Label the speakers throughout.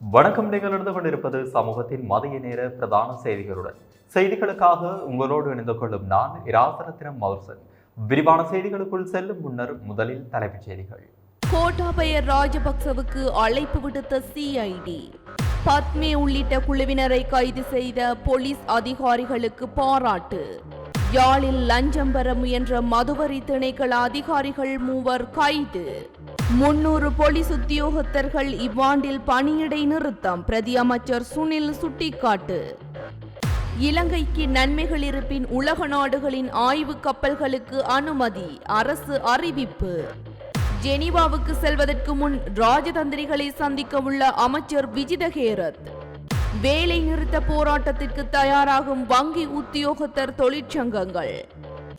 Speaker 1: வணக்கம் நீங்கள் இருந்து கொண்டிருப்பது சமூகத்தின் மதிய நேர பிரதான செய்திகளுடன். செய்திகளுக்காக உங்களோடு இணைந்து கொள்ளும் நான் இராசரத்தினம் மதுசன். விரிவான செய்திகளுக்குள் செல்லும் முன்னர் முதலில் தலைப்புச் செய்திகள்.
Speaker 2: கோட்டாபய ராஜபக்சவுக்கு அழைப்பு விடுத்த சிஐடி பத்மே உள்ளிட்ட குழுவினரை கைது செய்த போலீஸ் அதிகாரிகளுக்கு பாராட்டு. யாழில் லஞ்சம் பெற முயன்ற மதுவரி திணைக்கள அதிகாரிகள் மூவர் கைது. முன்னூறு போலீஸ் உத்தியோகத்தர்கள் இவ்வாண்டில் பணியிடை நிறுத்தம். பிரதி அமைச்சர் சுனில் சுட்டிக்காட்டு. இலங்கைக்கு நன்மைகள் இருப்பின் உலக நாடுகளின் ஆய்வு கப்பல்களுக்கு அனுமதி அரசு அறிவிப்பு. ஜெனீவாவுக்கு செல்வதற்கு முன் ராஜதந்திரிகளை சந்திக்க உள்ள அமைச்சர் விஜிதஹேரத். வேலை நிறுத்த போராட்டத்திற்கு தயாராகும் வங்கி உத்தியோகத்தர் தொழிற்சங்கங்கள்.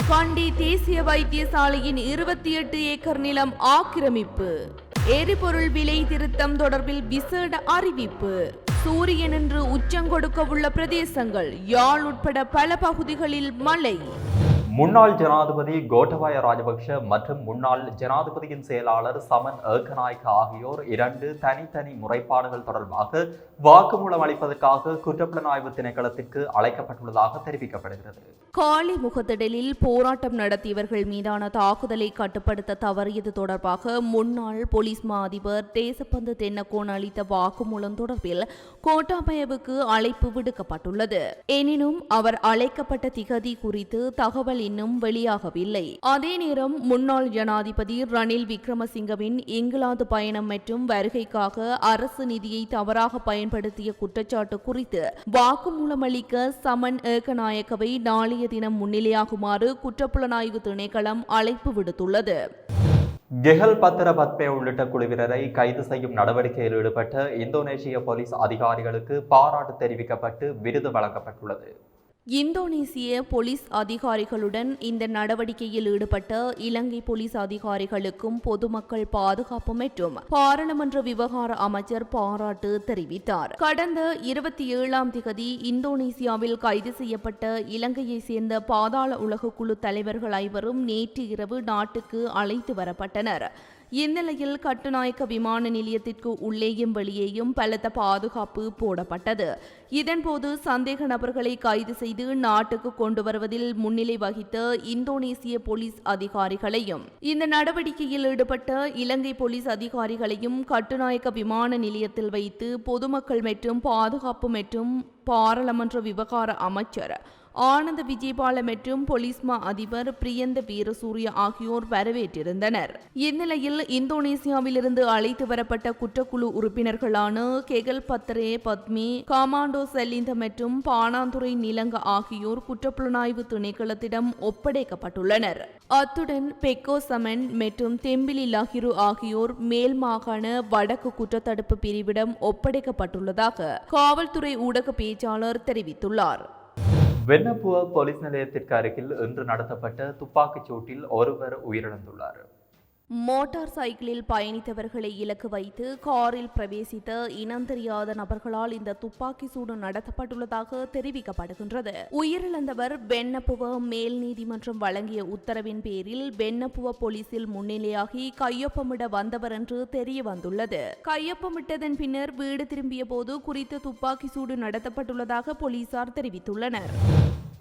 Speaker 2: கண்டி தேசிய வைத்தியசாலையின் இருபத்தி எட்டு ஏக்கர் நிலம் ஆக்கிரமிப்பு. எரிபொருள் விலை திருத்தம் தொடர்பில் விசேட அறிவிப்பு. சூரியன் என்று உச்சங்கொடுக்க உள்ள பிரதேசங்கள் யாழ் உட்பட பல பகுதிகளில் மழை.
Speaker 1: முன்னாள் ஜனாதிபதி கோட்டபாய ராஜபக்ஷ மற்றும் முன்னாள் ஜனாதிபதியின் செயலாளர் சமன் ஏக்கநாயக்க ஆகியோர் இரண்டு தனித்தனி முறைப்பாடுகள் தொடர்பாக வாக்குமூலம் அளிப்பதற்காக குற்றப்புலனாய்வு திணைக்களத்திற்கு அழைக்கப்பட்டுள்ளதாக தெரிவிக்கப்படுகிறது.
Speaker 2: காலி முகத்திடலில் போராட்டம் நடத்தியவர்கள் மீதான தாக்குதலை கட்டுப்படுத்த தவறியது தொடர்பாக முன்னாள் போலீஸ் மா அதிபர் தேசப்பந்து தென்னக்கோன் அளித்த வாக்குமூலம் தொடர்பில் கோட்டாபயவுக்கு அழைப்பு விடுக்கப்பட்டுள்ளது. எனினும் அவர் அழைக்கப்பட்ட திகதி குறித்து தகவல் இன்னும் வெளியாகவில்லை. அதே நேரம் முன்னாள் ஜனாதிபதி ரணில் விக்ரமசிங்கவின் இங்கிலாந்து பயணம் மற்றும் வருகைக்காக அரசு நிதியை தவறாக பயன்படுத்திய குற்றச்சாட்டு குறித்து வாக்குமூலம் அளிக்க சமன் ஏகநாயக்கவை நாளைய தினம் முன்னிலையாகுமாறு குற்றப்புலனாய்வு திணைக்களம் அழைப்பு விடுத்துள்ளது.
Speaker 1: கெஹல் பத்திர பத்மே உள்ளிட்ட குழுவினரை கைது செய்யும் நடவடிக்கையில் ஈடுபட்ட இந்தோனேஷிய போலீஸ் அதிகாரிகளுக்கு பாராட்டு தெரிவிக்கப்பட்டு விருது வழங்கப்பட்டுள்ளது.
Speaker 2: இந்தோனேசிய போலீஸ் அதிகாரிகளுடன் இந்த நடவடிக்கையில் ஈடுபட்ட இலங்கை போலீஸ் அதிகாரிகளுக்கும் பொதுமக்கள் பாதுகாப்பு மற்றும் பாராளுமன்ற விவகார அமைச்சர் பாராட்டு தெரிவித்தார். கடந்த இருபத்தி ஏழாம் திகதி இந்தோனேசியாவில் கைது செய்யப்பட்ட இலங்கையைச் சேர்ந்த பாதாள உலக குழு தலைவர்கள் ஐவரும் நேற்று இரவு நாட்டுக்கு அழைத்து வரப்பட்டனர். இந்நிலையில் கட்டுநாயக்க விமான நிலையத்திற்கு உள்ளேயும் வெளியேயும் பலத்த பாதுகாப்பு போடப்பட்டது. இதன்போது சந்தேக நபர்களை கைது செய்து நாட்டுக்கு கொண்டு வருவதில் முன்னிலை வகித்த இந்தோனேசிய போலீஸ் அதிகாரிகளையும் இந்த நடவடிக்கையில் ஈடுபட்ட இலங்கை போலீஸ் அதிகாரிகளையும் கட்டுநாயக்க விமான நிலையத்தில் வைத்து பொதுமக்கள் மற்றும் பாதுகாப்பு மற்றும் பாராளுமன்ற விவகார அமைச்சர் ஆனந்த விஜயபால மற்றும் பொலிஸ்மா அதிபர் பிரியந்த வீரசூரிய ஆகியோர் வரவேற்றிருந்தனர். இந்நிலையில் இந்தோனேசியாவிலிருந்து அழைத்து வரப்பட்ட குற்றக்குழு உறுப்பினர்களான கெகல் பத்ரே பத்மி காமாண்டோ செல்லிந்த மற்றும் பானாந்துரை நிலங்க ஆகியோர் குற்றப்புலனாய்வு திணைக்களத்திடம் ஒப்படைக்கப்பட்டுள்ளனர். அத்துடன் பெக்கோ சமன் மற்றும் தெம்பிலி லஹிரு ஆகியோர் மேல் மாகாண வடக்கு குற்றத்தடுப்பு பிரிவிடம் ஒப்படைக்கப்பட்டுள்ளதாக காவல்துறை ஊடக பேச்சாளர் தெரிவித்துள்ளார்.
Speaker 1: வெண்ணப்புவ போலீஸ் நிலையத்திற்கு அருகில் இன்று நடத்தப்பட்ட துப்பாக்கிச் சூட்டில் ஒருவர் உயிரிழந்துள்ளார்.
Speaker 2: மோட்டார் சைக்கிளில் பயணித்தவர்களை இலக்கு வைத்து காரில் பிரவேசித்த இனம் தெரியாத நபர்களால் இந்த துப்பாக்கி சூடு நடத்தப்பட்டுள்ளதாக தெரிவிக்கப்படுகின்றது. உயிரிழந்தவர் வெண்ணப்புவ மேல் நீதிமன்றம் வழங்கிய உத்தரவின் பேரில் வெண்ணப்புவ போலீசில் முன்னிலையாகி கையொப்பமிட வந்தவர் என்று தெரிய வந்துள்ளது கையொப்பமிட்டதன் பின்னர் வீடு திரும்பிய போது குறித்த துப்பாக்கி சூடு நடத்தப்பட்டுள்ளதாக போலீசார் தெரிவித்துள்ளனர்.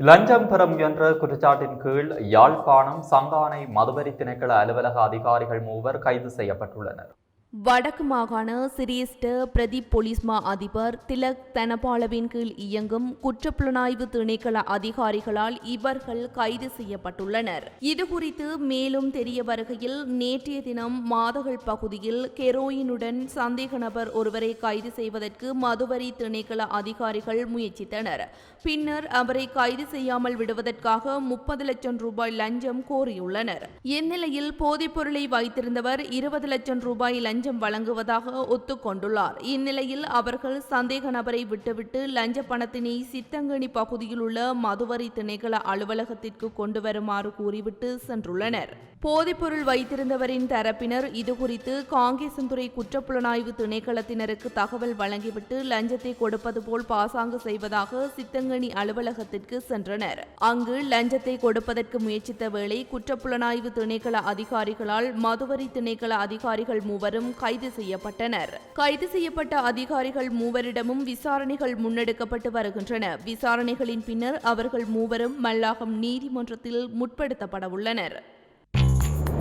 Speaker 1: லஞ்சம் பெற முயன்ற குற்றச்சாட்டின் கீழ் யாழ்ப்பாணம் சங்கானை மதுவரி திணைக்கள அலுவலக அதிகாரிகள் மூவர் கைது செய்யப்பட்டுள்ளனர்.
Speaker 2: வடக்கு மாகாண சிரேஷ்ட பிரதீப் பொலிஸ்மா அதிபர் திலக் தனபாலவின் கீழ் இயங்கும் குற்றப்புலனாய்வு திணைக்கள அதிகாரிகளால் இவர்கள் கைது செய்யப்பட்டுள்ளனர். இதுகுறித்து மேலும் தெரிய வருகையில் நேற்றைய தினம் மாதகள் பகுதியில் கெரோயினுடன் சந்தேக நபர் ஒருவரை கைது செய்வதற்கு மதுவரி திணைக்கள அதிகாரிகள் முயற்சித்தனர். பின்னர் அவரை கைது செய்யாமல் விடுவதற்காக முப்பது லட்சம் ரூபாய் லஞ்சம் கோரியுள்ளனர். இந்நிலையில் போதைப்பொருளை வைத்திருந்தவர் இருபது லட்சம் ரூபாய் லஞ்சம் வழங்குவதாக ஒத்துக்கொண்டுள்ளார். இந்நிலையில் அவர்கள் சந்தேக நபரை விட்டுவிட்டு லஞ்ச பணத்தினை சித்தங்கனி பகுதியில் உள்ள மதுவரி திணைக்கள அலுவலகத்திற்கு கொண்டு வருமாறு கூறிவிட்டு சென்றுள்ளனர். போதைப்பொருள் வைத்திருந்தவரின் தரப்பினர் இதுகுறித்து காங்கேசந்துறை குற்றப்புலனாய்வு திணைக்களத்தினருக்கு தகவல் வழங்கிவிட்டு லஞ்சத்தை கொடுப்பது போல் பாசாங்கு செய்வதாக சித்தங்கனி அலுவலகத்திற்கு சென்றனர். அங்கு லஞ்சத்தை கொடுப்பதற்கு முயற்சித்த வேளை குற்றப்புலனாய்வு திணைக்கள அதிகாரிகளால் மதுவரி திணைக்கள அதிகாரிகள் மூவரும் மூவரும் கைது செய்யப்பட்டனர். கைது செய்யப்பட்ட அதிகாரிகள் மூவரிடமும் விசாரணைகள் முன்னெடுக்கப்பட்டு வருகின்றன. விசாரணைகளின் பின்னர் அவர்கள் மூவரும் மல்லாகம் நீதிமன்றத்தில் முற்படுத்தப்பட உள்ளனர்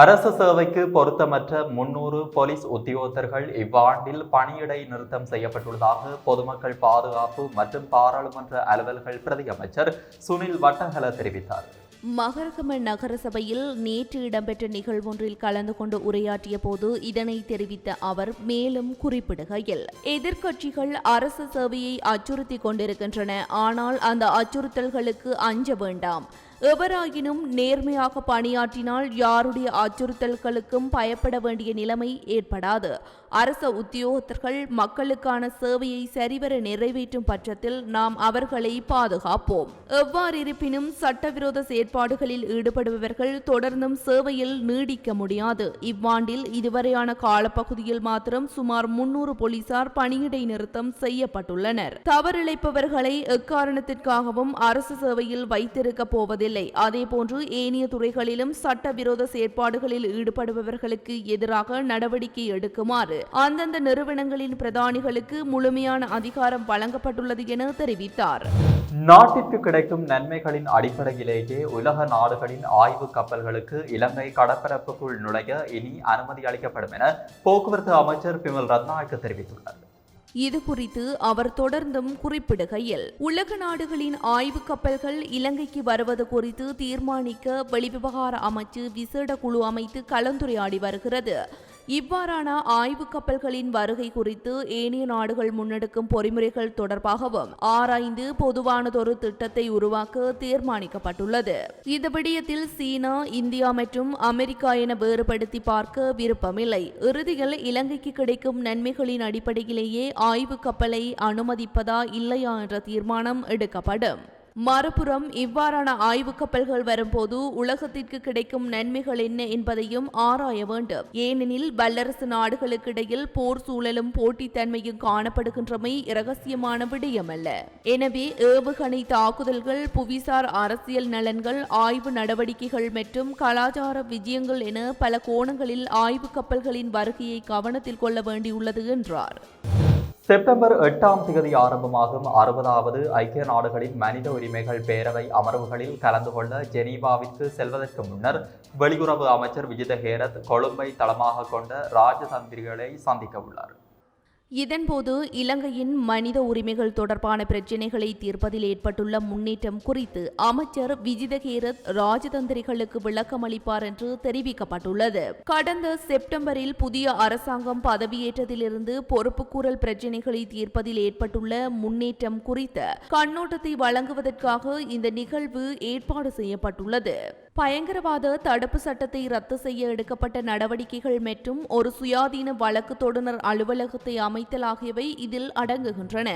Speaker 1: அரசு சேவைக்கு பொருத்தமற்ற முன்னூறு போலீஸ் உத்தியோகத்தர்கள் இவ்வாண்டில் பணியிடை நிறுத்தம் செய்யப்பட்டுள்ளதாக பொதுமக்கள் பாதுகாப்பு மற்றும் பாராளுமன்ற அலுவல்கள் பிரதி அமைச்சர் சுனில் வட்டகல தெரிவித்தார்.
Speaker 2: மகரகம நகர சபையில் நேற்று இடம்பெற்ற நிகழ்வொன்றில் கலந்து கொண்டு உரையாற்றிய போது இதனை தெரிவித்த அவர் மேலும் குறிப்பிடுகையில் எதிர்க்கட்சிகள் அரசு சேவையை அச்சுறுத்தி கொண்டிருக்கின்றன ஆனால் அந்த அச்சுறுத்தல்களுக்கு அஞ்ச வேண்டாம். எவராயினும் நேர்மையாக பணியாற்றினால் யாருடைய அச்சுறுத்தல்களுக்கும் பயப்பட வேண்டிய நிலைமை ஏற்படாது. அரச உத்தியோகத்தர்கள் மக்களுக்கான சேவையை சரிவர நிறைவேற்றும் பட்சத்தில் நாம் அவர்களை பாதுகாப்போம். எவ்வாறிருப்பினும் சட்டவிரோத செயற்பாடுகளில் ஈடுபடுபவர்கள் தொடர்ந்தும் சேவையில் நீடிக்க முடியாது. இவ்வாண்டில் இதுவரையான காலப்பகுதியில் மாத்திரம் சுமார் முன்னூறு போலீசார் பணியிடை நிறுத்தம் செய்யப்பட்டுள்ளனர். தவறிழைப்பவர்களை எக்காரணத்திற்காகவும் அரசு சேவையில் வைத்திருக்க போவதில்லை. அதேபோன்று ஏனைய துறைகளிலும் சட்டவிரோத செயற்பாடுகளில் ஈடுபடுபவர்களுக்கு எதிராக நடவடிக்கை எடுக்குமாறு அந்தந்த நிறுவனங்களின் பிரதானிகளுக்கு முழுமையான அதிகாரம் வழங்கப்பட்டுள்ளது என தெரிவித்தார்.
Speaker 1: நாட்டிற்கு கிடைக்கும் நன்மைகளின் அடிப்படையிலேயே உலக நாடுகளின் ஆய்வு கப்பல்களுக்கு இலங்கை கடற்பரப்புக்குள் நுழைய இனி அனுமதி அளிக்கப்படும் என போக்குவரத்து அமைச்சர் பிமல் ரத்நாயக்க தெரிவித்துள்ளார்.
Speaker 2: இது குறித்து அவர் தொடர்ந்தும் குறிப்பிடுகையில் உலக நாடுகளின் ஆய்வு கப்பல்கள் இலங்கைக்கு வருவது குறித்து தீர்மானிக்க வெளிவிவகார அமைச்சு விசேட குழு அமைத்து கலந்துரையாடி வருகிறது. இவ்வாறான ஆய்வு கப்பல்களின் வருகை குறித்து ஏனைய நாடுகள் முன்னெடுக்கும் பொறிமுறைகள் தொடர்பாகவும் ஆராய்ந்து பொதுவானதொரு திட்டத்தை உருவாக்க தீர்மானிக்கப்பட்டுள்ளது. இந்த விடயத்தில் சீனா இந்தியா மற்றும் அமெரிக்கா என வேறுபடுத்தி பார்க்க விருப்பமில்லை. இறுதியில் இலங்கைக்கு கிடைக்கும் நன்மைகளின் அடிப்படையிலேயே ஆய்வு கப்பலை அனுமதிப்பதா இல்லையா என்ற தீர்மானம் எடுக்கப்படும். மறுபுறம் இவ்வாறான ஆய்வு கப்பல்கள் வரும்போது உலகத்திற்கு கிடைக்கும் நன்மைகள் என்ன என்பதையும் ஆராய வேண்டும். ஏனெனில் வல்லரசு நாடுகளுக்கிடையில் போர் சூழலும் போட்டித்தன்மையும் காணப்படுகின்றமை இரகசியமான விடயமல்ல. எனவே ஏவுகணை தாக்குதல்கள் புவிசார் அரசியல் நலன்கள் ஆய்வு நடவடிக்கைகள் மற்றும் கலாச்சார விஜயங்கள் என பல கோணங்களில் ஆய்வு கப்பல்களின் வருகையை கவனத்தில் கொள்ள வேண்டியுள்ளது என்றார்.
Speaker 1: செப்டம்பர் எட்டாம் தேதி ஆரம்பமாகும். அறுபதாவது ஐக்கிய நாடுகளின் மனித உரிமைகள் பேரவை அமர்வுகளில் கலந்து கொள்ள ஜெனீவாவிற்கு செல்வதற்கு முன்னர் வெளியுறவு அமைச்சர் விஜித ஹேரத் கொழும்பை தளமாக கொண்ட ராஜதந்திரிகளை சந்திக்க உள்ளார்.
Speaker 2: இதன்போது இலங்கையின் மனித உரிமைகள் தொடர்பான பிரச்சினைகளை தீர்ப்பதில் ஏற்பட்டுள்ள முன்னேற்றம் குறித்து அமைச்சர் விஜிதகேரத் ராஜதந்திரிகளுக்கு விளக்கமளிப்பார் என்று தெரிவிக்கப்பட்டுள்ளது. கடந்த செப்டம்பரில் புதிய அரசாங்கம் பதவியேற்றதிலிருந்து பொறுப்புக்கூறல் பிரச்சினைகளை தீர்ப்பதில் ஏற்பட்டுள்ள முன்னேற்றம் குறித்த கண்ணோட்டத்தை வழங்குவதற்காக இந்த நிகழ்வு ஏற்பாடு செய்யப்பட்டுள்ளது. பயங்கரவாத தடுப்பு சட்டத்தை ரத்து செய்ய எடுக்கப்பட்ட நடவடிக்கைகள் மற்றும் ஒரு சுயாதீன வழக்கு தொடுநர் அலுவலகத்தை அமைத்தல் ஆகியவை இதில் அடங்குகின்றன.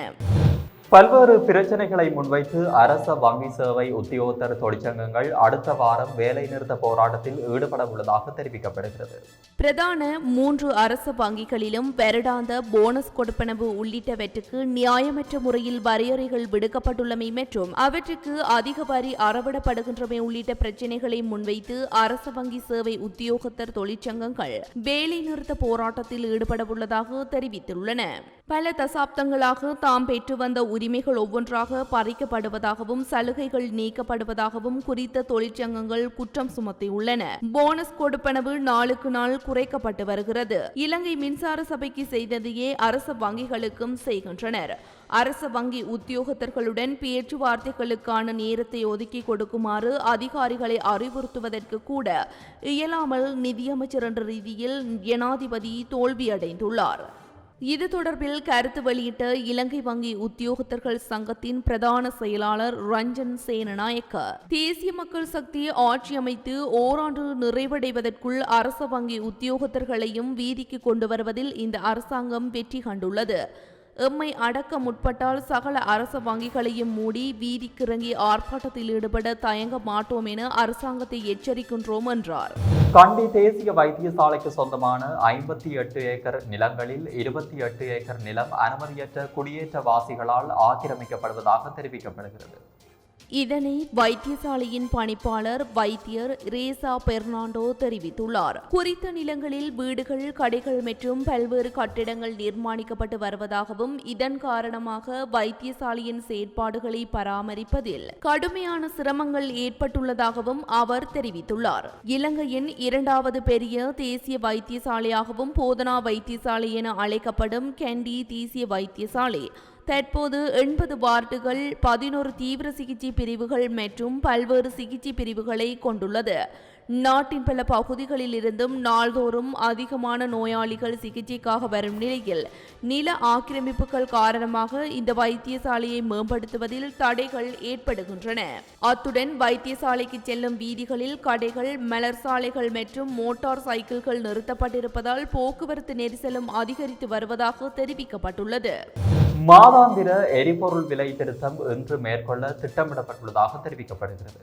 Speaker 1: பல்வேறு பிரச்சனைகளை முன்வைத்து அரச வங்கி சேவை உத்தியோகத்தர் தொழிற்சங்கங்கள் அடுத்த வாரம் வேலைநிறுத்த போராட்டத்தில் ஈடுபட உள்ளதாக தெரிவிக்கப்படுகிறது.
Speaker 2: பிரதான மூன்று அரசு வங்கிகளிலும் வருடாந்த போனஸ் கொடுப்பனவு உள்ளிட்டவற்றுக்கு நியாயமற்ற முறையில் வரையறைகள் விடுக்கப்பட்டுள்ளமை மற்றும் அவற்றுக்கு அதிக வரி அறவிடப்படுகின்றமை உள்ளிட்ட பிரச்சனைகளை முன்வைத்து அரசு வங்கி சேவை உத்தியோகத்தர் தொழிற்சங்கங்கள் வேலைநிறுத்த போராட்டத்தில் ஈடுபட உள்ளதாக தெரிவித்துள்ளன. பல தசாப்தங்களாக தாம் பெற்று வந்த உரிமைகள் ஒவ்வொன்றாக பறிக்கப்படுவதாகவும் சலுகைகள் நீக்கப்படுவதாகவும் குறித்த தொழிற்சங்கங்கள் குற்றம் சுமத்தியுள்ளன. போனஸ் கொடுப்பனவு நாளுக்கு நாள் குறைக்கப்பட்டு வருகிறது. இலங்கை மின்சார சபைக்கு செய்ததையே அரசு வங்கிகளுக்கும் செய்கின்றனர். அரச வங்கி உத்தியோகத்தர்களுடன் பேச்சுவார்த்தைகளுக்கான நேரத்தை ஒதுக்கி கொடுக்குமாறு அதிகாரிகளை அறிவுறுத்துவதற்கு கூட இயலாமல் நிதியமைச்சர் என்ற ரீதியில் ஜனாதிபதி தோல்வியடைந்துள்ளார். இது தொடர்பில் கருத்து வெளியிட்ட இலங்கை வங்கி உத்தியோகத்தர்கள் சங்கத்தின் பிரதான செயலாளர் ரஞ்சன் சேனநாயக்க தேசிய மக்கள் சக்தி ஆட்சி அமைத்து ஓராண்டு நிறைவடைவதற்குள் அரச வங்கி உத்தியோகத்தர்களையும் வீதிக்கு கொண்டு வருவதில் இந்த அரசாங்கம் வெற்றி கண்டுள்ளது. எம்மை அடக்க முற்பட்டால் சகல அரச வங்கிகளையும் மூடி வீதிக்கிறங்கி ஆர்ப்பாட்டத்தில் ஈடுபட தயங்க மாட்டோம் என அரசாங்கத்தை எச்சரிக்கின்றோம் என்றார்.
Speaker 1: கண்டி தேசிய வைத்தியசாலைக்கு சொந்தமான ஐம்பத்தி எட்டு ஏக்கர் நிலங்களில் இருபத்தி எட்டு ஏக்கர் நிலம் அனுமதியற்ற குடியேற்றவாசிகளால் ஆக்கிரமிக்கப்படுவதாக தெரிவிக்கப்படுகிறது.
Speaker 2: இதனை வைத்தியசாலையின் பணிப்பாளர் வைத்தியர் ரேசா பெர்னாண்டோ தெரிவித்துள்ளார். குறித்த நிலங்களில் வீடுகள் கடைகள் மற்றும் பல்வேறு கட்டிடங்கள் நிர்மாணிக்கப்பட்டு வருவதாகவும் இதன் காரணமாக வைத்தியசாலையின் செயற்பாடுகளை பராமரிப்பதில் கடுமையான சிரமங்கள் ஏற்பட்டுள்ளதாகவும் அவர் தெரிவித்துள்ளார். இலங்கையின் இரண்டாவது பெரிய தேசிய வைத்தியசாலையாகவும் போதனா வைத்தியசாலை என அழைக்கப்படும் கெண்டி தேசிய வைத்தியசாலை தற்போது எண்பது வார்டுகள் பதினோரு தீவிர சிகிச்சை பிரிவுகள் மற்றும் பல்வேறு சிகிச்சை பிரிவுகளை கொண்டுள்ளது. நாட்டின் பல பகுதிகளில் இருந்தும் நாள்தோறும் அதிகமான நோயாளிகள் சிகிச்சைக்காக வரும் நிலையில் நில ஆக்கிரமிப்புகள் காரணமாக இந்த வைத்தியசாலையை மேம்படுத்துவதில் தடைகள் ஏற்படுகின்றன. அத்துடன் வைத்தியசாலைக்கு செல்லும் வீதிகளில் கடைகள் மலர் சாலைகள் மற்றும் மோட்டார் சைக்கிள்கள் நிறுத்தப்பட்டிருப்பதால் போக்குவரத்து நெரிசலும் அதிகரித்து வருவதாக தெரிவிக்கப்பட்டுள்ளது.
Speaker 1: மாதாந்திர எரிபொருள் விலை திருத்தம் இன்று மேற்கொள்ள திட்டமிடப்பட்டுள்ளதாக தெரிவிக்கப்படுகிறது.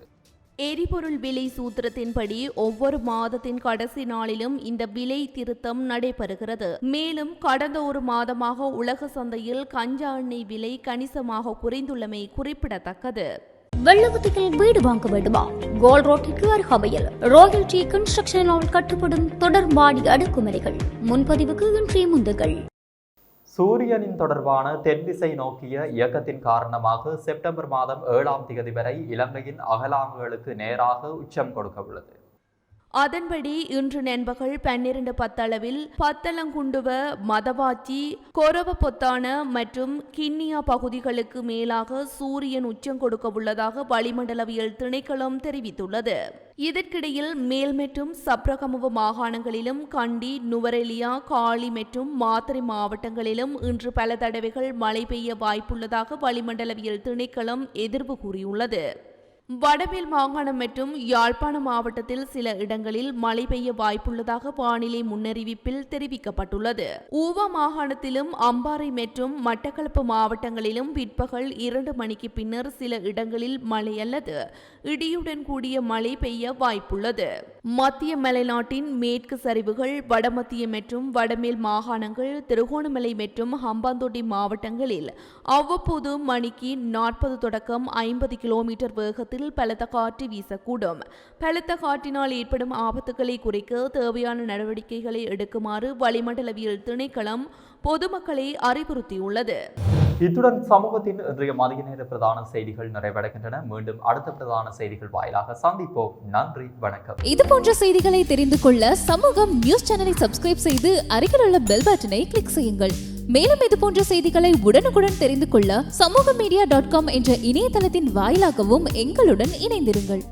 Speaker 2: எரிபொருள் விலை சூத்திரத்தின்படி ஒவ்வொரு மாதத்தின் கடைசி நாளிலும் இந்த விலை திருத்தம் நடைபெறுகிறது. மேலும் கடந்த ஒரு மாதமாக உலக சந்தையில் கஞ்சா எண்ணெய் விலை கணிசமாக குறைந்துள்ளமை குறிப்பிடத்தக்கது.
Speaker 3: வெள்ளவத்தியில் வீடு வாங்க வேண்டுமா? கோல் ரோட்டிற்கு அருகாமையில் ராயல்டி கன்ஸ்ட்ரக்ஷனால் கட்டப்படும் தொடர் மாடி அடுக்குமுறைகள் முன்பதிவுக்கு இன்றைய முந்துகள்
Speaker 1: சூரியனின் தொடர்பான தென் திசை நோக்கிய இயக்கத்தின் காரணமாக செப்டம்பர் மாதம் ஏழாம் தேதி வரை இலங்கையின் அகலாங்குகளுக்கு நேராக உச்சம் கொடுக்க உள்ளது.
Speaker 2: அதன்படி இன்று நண்பகல் பன்னிரண்டு பத்தளவில் பத்தலங்குண்டுவ மதவாச்சி கொரவ பொத்தான மற்றும் கிண்ணியா பகுதிகளுக்கு மேலாக சூரியன் உச்சம் கொடுக்க உள்ளதாக வளிமண்டலவியல் திணைக்களம் தெரிவித்துள்ளது. இதற்கிடையில் மேல் மற்றும் சப்ரகமுவ மாகாணங்களிலும் கண்டி நுவரெலியா காளி மற்றும் மாத்திரை மாவட்டங்களிலும் இன்று பல தடவைகள் மழை பெய்ய வாய்ப்புள்ளதாக வளிமண்டலவியல் திணைக்களம் எதிர்வு கூறியுள்ளது. வடமேல் மாகாணம் மற்றும் யாழ்ப்பாண மாவட்டத்தில் சில இடங்களில் மழை பெய்ய வாய்ப்புள்ளதாக வானிலை முன்னறிவிப்பில் தெரிவிக்கப்பட்டுள்ளது. ஊவா மாகாணத்திலும் அம்பாறை மற்றும் மட்டக்களப்பு மாவட்டங்களிலும் பிற்பகல் இரண்டு மணிக்கு பின்னர் சில இடங்களில் மழை அல்லது இடியுடன் கூடிய மழை பெய்ய வாய்ப்புள்ளது. மத்திய மலைநாட்டின் மேற்கு சரிவுகள் வடமத்திய மற்றும் வடமேல் மாகாணங்கள் திருகோணமலை மற்றும் ஹம்பாந்தோட்டை மாவட்டங்களில் அவ்வப்போது மணிக்கு நாற்பது தொடக்கம் ஐம்பது கிலோமீட்டர் வேகத்தில் பலத்த காற்று வீசக்கூடும். பலத்த காற்றினால் ஏற்படும் ஆபத்துக்களை குறைக்க தேவையான நடவடிக்கைகளை எடுக்குமாறு வளிமண்டலவியல் திணைக்களம் பொதுமக்களை அறிவுறுத்தியுள்ளது.
Speaker 1: இத்துடன் சமூகத்தின் இன்றைய மதிய நேர பிரதான செய்திகள் நிறைவடைகின்றன. மீண்டும் அடுத்த பிரதான செய்திகள் வாயிலாக சந்திப்போம். நன்றி வணக்கம்.
Speaker 4: இது போன்ற செய்திகளை தெரிந்து கொள்ள சமூகம் நியூஸ் சேனலை சப்ஸ்கிரைப் செய்து அருகில் உள்ள பெல் பட்டனை கிளிக் செய்யுங்கள். மேலும் இது போன்ற செய்திகளை உடனுக்குடன் தெரிந்து கொள்ள சமூக மீடியா டாட் காம் என்ற இணையதளத்தின் வாயிலாகவும் எங்களுடன் இணைந்திருங்கள்.